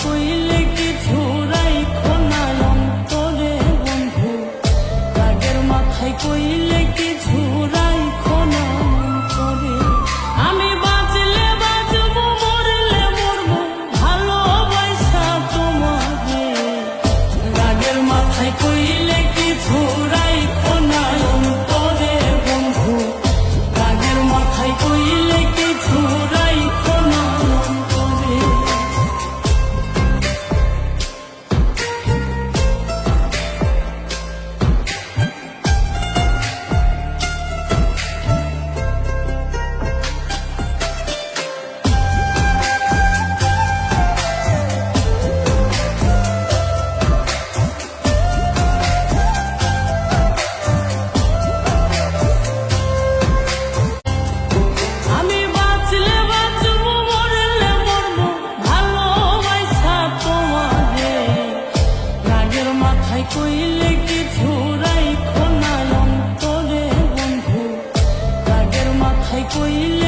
কইলে কিছু রাইখো না অন্তরে বন্ধু। রাগের মাথায় কইলে কিছু রাইখো না অন্তরে। আমি বাঁচলে বাঁচব, মরলে মরব, ভালোবাসা তোমাকে। রাগের মাথায় কইলে